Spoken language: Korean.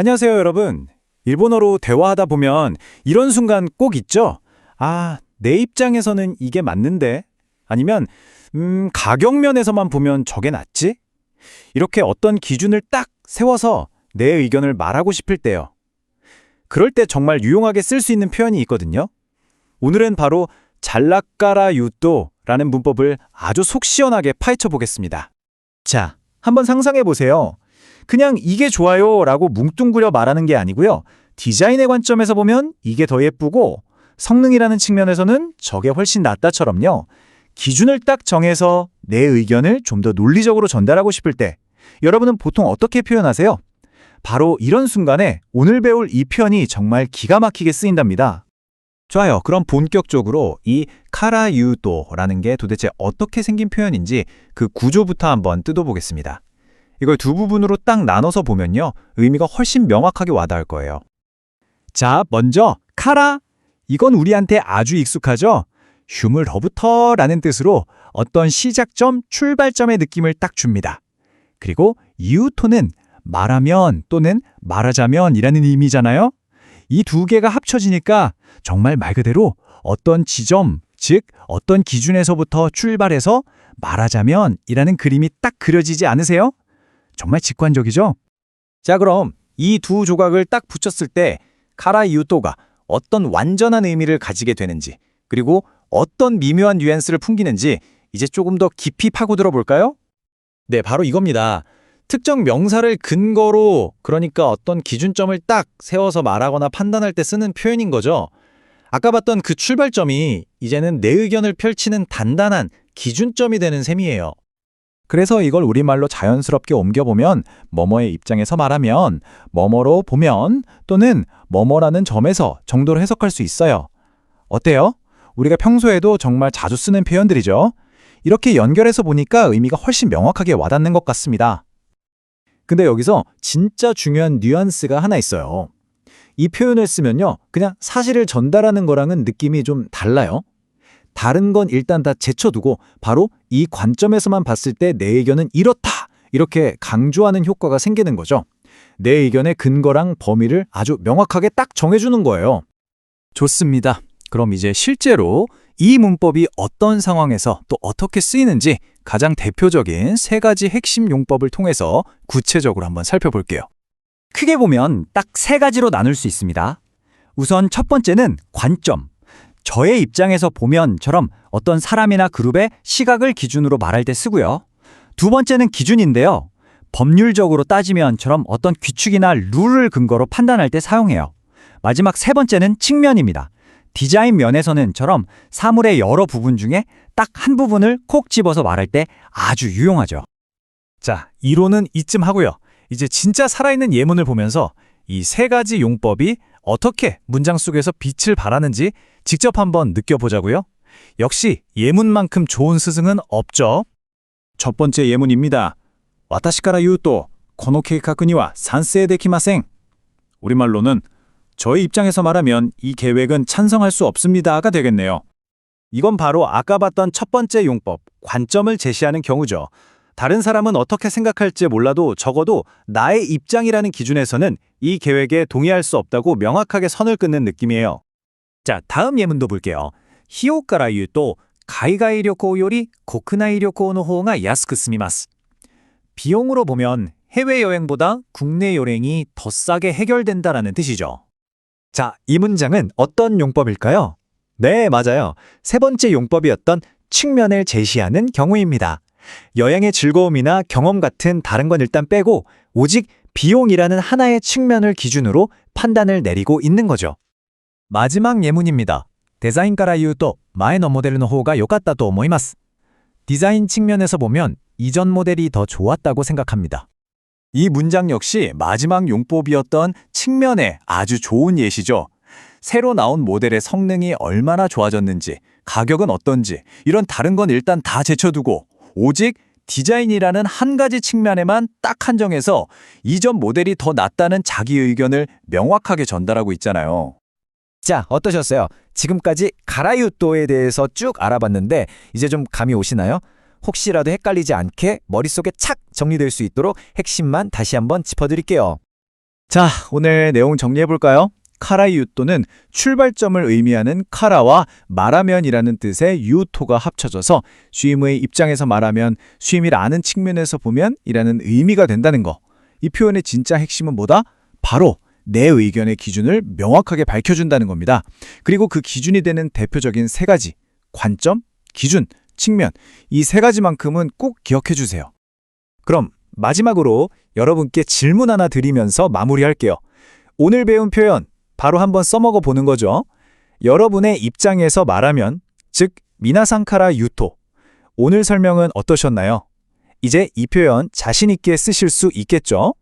안녕하세요, 여러분. 일본어로 대화하다 보면 이런 순간 꼭 있죠? 아, 내 입장에서는 이게 맞는데? 아니면, 음, 가격면에서만 보면 저게 낫지? 이렇게 어떤 기준을 딱 세워서 내 의견을 말하고 싶을 때요. 그럴 때 정말 유용하게 쓸 수 있는 표현이 있거든요. 오늘은 바로 잘라까라 유도라는 문법을 아주 속 시원하게 파헤쳐 보겠습니다. 자, 한번 상상해 보세요. 그냥 이게 좋아요 라고 뭉뚱그려 말하는 게 아니고요. 디자인의 관점에서 보면 이게 더 예쁘고 성능이라는 측면에서는 저게 훨씬 낫다처럼요. 기준을 딱 정해서 내 의견을 좀 더 논리적으로 전달하고 싶을 때 여러분은 보통 어떻게 표현하세요? 바로 이런 순간에 오늘 배울 이 표현이 정말 기가 막히게 쓰인답니다. 좋아요. 그럼 본격적으로 이 카라유도라는 게 도대체 어떻게 생긴 표현인지 그 구조부터 한번 뜯어보겠습니다. 이걸 두 부분으로 딱 나눠서 보면요. 의미가 훨씬 명확하게 와닿을 거예요. 자, 먼저 카라. 이건 우리한테 아주 익숙하죠? 휴물로부터 라는 뜻으로 어떤 시작점, 출발점의 느낌을 딱 줍니다. 그리고 유토는 말하면 또는 말하자면 이라는 의미잖아요. 이 두 개가 합쳐지니까 정말 말 그대로 어떤 지점, 즉 어떤 기준에서부터 출발해서 말하자면 이라는 그림이 딱 그려지지 않으세요? 정말 직관적이죠? 자, 그럼 이 두 조각을 딱 붙였을 때 카라 유토가 어떤 완전한 의미를 가지게 되는지 그리고 어떤 미묘한 뉘앙스를 풍기는지 이제 조금 더 깊이 파고들어 볼까요? 네, 바로 이겁니다. 특정 명사를 근거로 그러니까 어떤 기준점을 딱 세워서 말하거나 판단할 때 쓰는 표현인 거죠. 아까 봤던 그 출발점이 이제는 내 의견을 펼치는 단단한 기준점이 되는 셈이에요. 그래서 이걸 우리말로 자연스럽게 옮겨보면 뭐뭐의 입장에서 말하면 뭐뭐로 보면 또는 뭐뭐라는 점에서 정도로 해석할 수 있어요. 어때요? 우리가 평소에도 정말 자주 쓰는 표현들이죠. 이렇게 연결해서 보니까 의미가 훨씬 명확하게 와닿는 것 같습니다. 근데 여기서 진짜 중요한 뉘앙스가 하나 있어요. 이 표현을 쓰면요. 그냥 사실을 전달하는 거랑은 느낌이 좀 달라요. 다른 건 일단 다 제쳐두고 바로 이 관점에서만 봤을 때 내 의견은 이렇다! 이렇게 강조하는 효과가 생기는 거죠. 내 의견의 근거랑 범위를 아주 명확하게 딱 정해주는 거예요. 좋습니다. 그럼 이제 실제로 이 문법이 어떤 상황에서 또 어떻게 쓰이는지 가장 대표적인 세 가지 핵심 용법을 통해서 구체적으로 한번 살펴볼게요. 크게 보면 딱 세 가지로 나눌 수 있습니다. 우선 첫 번째는 관점. 저의 입장에서 보면처럼 어떤 사람이나 그룹의 시각을 기준으로 말할 때 쓰고요. 두 번째는 기준인데요. 법률적으로 따지면처럼 어떤 규칙이나 룰을 근거로 판단할 때 사용해요. 마지막 세 번째는 측면입니다. 디자인 면에서는처럼 사물의 여러 부분 중에 딱 한 부분을 콕 집어서 말할 때 아주 유용하죠. 자, 이론은 이쯤 하고요. 이제 진짜 살아있는 예문을 보면서 이 세 가지 용법이 어떻게 문장 속에서 빛을 발하는지 직접 한번 느껴보자고요. 역시 예문만큼 좋은 스승은 없죠. 첫 번째 예문입니다. 와타시카라 유또 코노 계획니와 산세 데키마생. 우리말로는 저의 입장에서 말하면 이 계획은 찬성할 수 없습니다가 되겠네요. 이건 바로 아까 봤던 첫 번째 용법, 관점을 제시하는 경우죠. 다른 사람은 어떻게 생각할지 몰라도 적어도 나의 입장이라는 기준에서는 이 계획에 동의할 수 없다고 명확하게 선을 끊는 느낌이에요. 자, 다음 예문도 볼게요. 히오카라유 또 가이가이 료코 요리 고크나이 료코의 호응가 야스크 스미마스. 비용으로 보면 해외여행보다 국내 여행이 더 싸게 해결된다라는 뜻이죠. 자, 이 문장은 어떤 용법일까요? 네, 맞아요. 세 번째 용법이었던 측면을 제시하는 경우입니다. 여행의 즐거움이나 경험 같은 다른 건 일단 빼고 오직 비용이라는 하나의 측면을 기준으로 판단을 내리고 있는 거죠. 마지막 예문입니다. 디자인から言うと前のモデルの方が良かったと思います. 디자인 측면에서 보면 이전 모델이 더 좋았다고 생각합니다. 이 문장 역시 마지막 용법이었던 측면의 아주 좋은 예시죠. 새로 나온 모델의 성능이 얼마나 좋아졌는지, 가격은 어떤지, 이런 다른 건 일단 다 제쳐두고 오직 디자인이라는 한 가지 측면에만 딱 한정해서 이전 모델이 더 낫다는 자기 의견을 명확하게 전달하고 있잖아요. 자, 어떠셨어요? 지금까지 가라유토에 대해서 쭉 알아봤는데 이제 좀 감이 오시나요? 혹시라도 헷갈리지 않게 머릿속에 착 정리될 수 있도록 핵심만 다시 한번 짚어드릴게요. 자, 오늘 내용 정리해 볼까요? 카라이 유토는 출발점을 의미하는 카라와 말하면이라는 뜻의 유토가 합쳐져서 쉼의 입장에서 말하면 쉼이라는 측면에서 보면 이라는 의미가 된다는 거. 이 표현의 진짜 핵심은 뭐다? 바로 내 의견의 기준을 명확하게 밝혀준다는 겁니다. 그리고 그 기준이 되는 대표적인 세 가지 관점, 기준, 측면 이 세 가지만큼은 꼭 기억해 주세요. 그럼 마지막으로 여러분께 질문 하나 드리면서 마무리할게요. 오늘 배운 표현 바로 한번 써먹어 보는 거죠. 여러분의 입장에서 말하면, 즉 미나상카라 유토. 오늘 설명은 어떠셨나요? 이제 이 표현 자신 있게 쓰실 수 있겠죠?